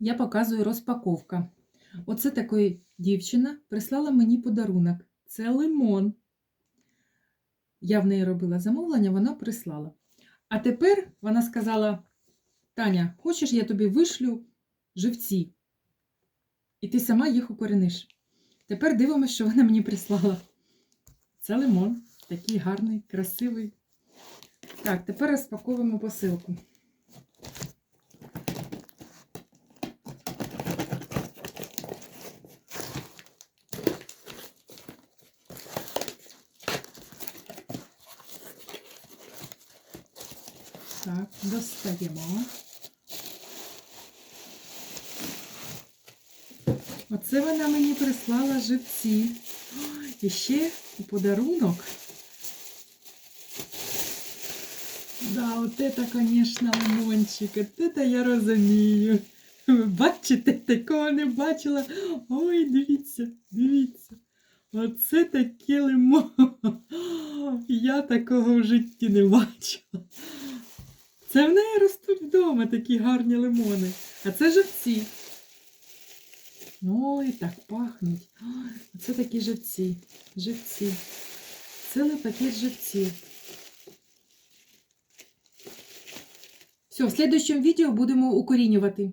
я показую розпаковка. Оце такої дівчина прислала мені подарунок. Це лимон. Я в неї робила замовлення, вона прислала. А тепер вона сказала: Таня, хочеш, я тобі вишлю живці, і ти сама їх укорениш. Тепер дивимося, що вона мені прислала. Це лимон, такий гарний, красивий. Так, тепер розпаковуємо посилку. Так, достаємо. Оце вона мені прислала живці. І ще подарунок. Да, от це, звісно, лимончик. Це я розумію. Ви бачите, такого не бачила. Ой, дивіться, дивіться. Оце таке лимон. Я такого в житті не бачила. Це в неї ростуть вдома такі гарні лимони. А це живці. Ой, так пахнуть. Ой, Оце такі живці. Живці. Цілий пакет живців. Все, в следующем відео будемо укорінювати.